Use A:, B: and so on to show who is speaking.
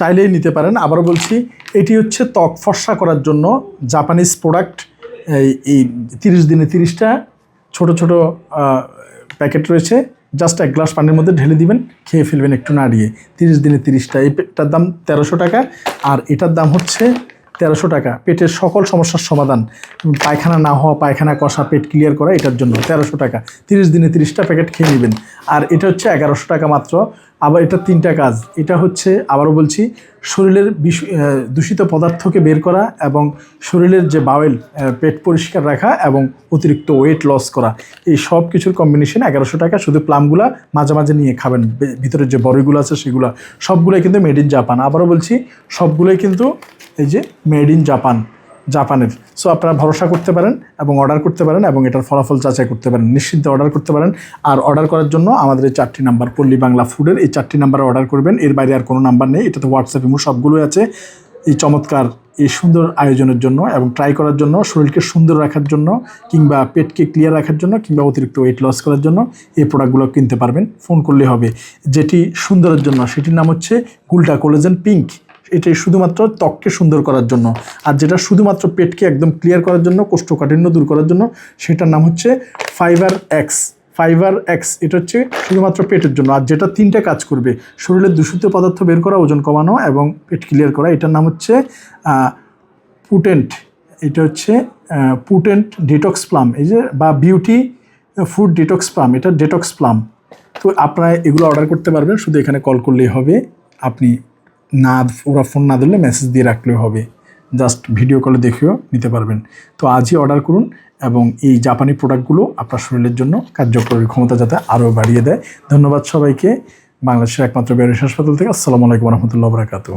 A: চাইলেই নিতে পারেন। আবারও বলছি, এটি হচ্ছে ত্বক ফর্সা করার জন্য জাপানিজ প্রোডাক্ট এই তিরিশ দিনে তিরিশটা ছোট ছোট প্যাকেট রয়েছে। জাস্ট এক গ্লাস পানির মধ্যে ঢেলে দিবেন, খেয়ে ফেলবেন একটু নাড়িয়ে। তিরিশ দিনে তিরিশটা। এটার দাম তেরোশো টাকা, আর এটার দাম হচ্ছে তেরোশো টাকা। পেটের সকল সমস্যার সমাধান। পায়খানা না হওয়া, পায়খানা কষা, পেট ক্লিয়ার করা, এটার জন্য তেরোশো টাকা। তিরিশ দিনে তিরিশটা প্যাকেট খেয়ে নেবেন। আর এটা হচ্ছে এগারোশো টাকা মাত্র। আবার এটা তিনটা কাজ। এটা হচ্ছে, আবারও বলছি, শরীরের বিষ- দূষিত পদার্থকে বের করা এবং শরীরের যে বাওয়েল পেট পরিষ্কার রাখা এবং অতিরিক্ত ওয়েট লস করা। এই সব কিছুর কম্বিনেশন এগারোশো টাকা। শুধু প্লামগুলা মাঝে মাঝে নিয়ে খাবেন। ভিতরের যে বড়িগুলো আছে সেগুলো। সবগুলোই কিন্তু মেড ইন জাপান আবারও বলছি, সবগুলোই কিন্তু এই যে মেড ইন জাপান জাপানের। সো আপনারা ভরসা করতে পারেন এবং অর্ডার করতে পারেন এবং এটার ফলাফল যাচাই করতে পারেন, নিশ্চিন্তে অর্ডার করতে পারেন। আর অর্ডার করার জন্য আমাদের এই চারটি নাম্বার পল্লী বাংলা ফুডের এই চারটি নাম্বারে অর্ডার করবেন। এর বাইরে আর কোনো নাম্বার নেই, এটাতে হোয়াটসঅ্যাপ ইমো সবগুলোই আছে। এই চমৎকার, এই সুন্দর আয়োজনের জন্য এবং ট্রাই করার জন্য, শরীরকে সুন্দর রাখার জন্য কিংবা পেটকে ক্লিয়ার রাখার জন্য কিংবা অতিরিক্ত ওয়েট লস করার জন্য এই প্রোডাক্টগুলো কিনতে পারবেন। ফোন করলে হবে। যেটি সুন্দরের জন্য, সেটির নাম হচ্ছে গুলটা কোলেজেন পিঙ্ক এটাই শুধুমাত্র ত্বককে সুন্দর করার জন্য। আর যেটা শুধুমাত্র পেটকে একদম ক্লিয়ার করার জন্য, কোষ্ঠকাঠিন্য দূর করার জন্য, সেটার নাম হচ্ছে ফাইবার এক্স ফাইবার এক্স এটা হচ্ছে শুধুমাত্র পেটের জন্য। আর যেটা তিনটে কাজ করবে, শরীরের দূষিত পদার্থ বের করা, ওজন কমানো এবং পেট ক্লিয়ার করা, এটার নাম হচ্ছে পুটেন্ট এটা হচ্ছে পুটেন্ট ডিটক্স প্লাম এই যে, বা বিউটি ফুড ডিটক্স প্লাম এটা ডেটক্স প্লাম তো আপনারা এগুলো অর্ডার করতে পারবেন, শুধু এখানে কল করলেই হবে। আপনি না, ওরা ফোন না দিলে মেসেজ দিয়ে রাখলেও হবে। জাস্ট ভিডিও কলে দেখেও নিতে পারবেন। তো আজই অর্ডার করুন এবং এই জাপানি প্রোডাক্টগুলো আপনার শরীরের জন্য কার্যকরী ক্ষমতা যাতে আরও বাড়িয়ে দেয়। ধন্যবাদ সবাইকে। বাংলাদেশের একমাত্র বেরোস হাসপাতাল থেকে আসসালামু আলাইকুম রহমতুল্লাহ বরাকাতু